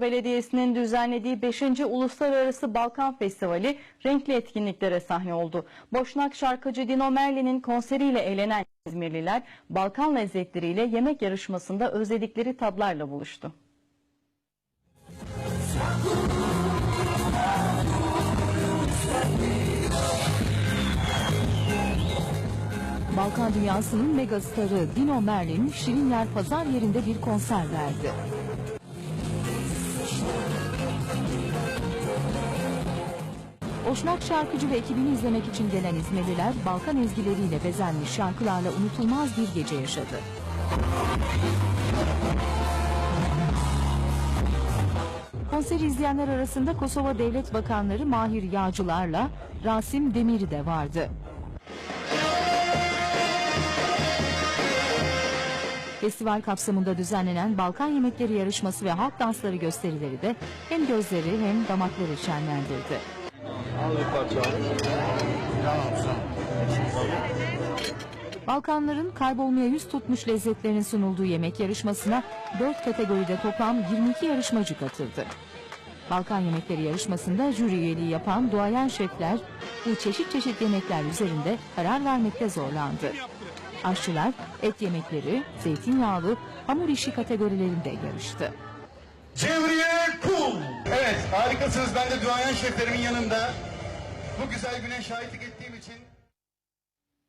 Belediyesi'nin düzenlediği 5. Uluslararası Balkan Festivali renkli etkinliklere sahne oldu. Boşnak şarkıcı Dino Merli'nin konseriyle eğlenen İzmirliler Balkan lezzetleriyle yemek yarışmasında özledikleri tadlarla buluştu. Balkan dünyasının megastarı Dino Merlin, Şirinyer Pazar yerinde bir konser verdi. Boşnak şarkıcı ve ekibini izlemek için gelen İzmirliler Balkan ezgileriyle bezenmiş şarkılarla unutulmaz bir gece yaşadı. Konseri izleyenler arasında Kosova Devlet Bakanları Mahir Yağcılar'la Rasim Demiri de vardı. Festival kapsamında düzenlenen Balkan Yemekleri Yarışması ve Halk Dansları gösterileri de hem gözleri hem damakları şenlendirdi. Balkanların kaybolmaya yüz tutmuş lezzetlerin sunulduğu yemek yarışmasına 4 kategoride toplam 22 yarışmacı katıldı. Balkan Yemekleri yarışmasında jüri üyeliği yapan duayen şefler bu çeşit çeşit yemekler üzerinde karar vermekte zorlandı. Aşçılar et yemekleri, zeytinyağlı, hamur işi kategorilerinde yarıştı. Cevriye Kul. Evet harikasınız. Ben de duayen şeflerimin yanında bu güzel güne şahitlik ettiğim için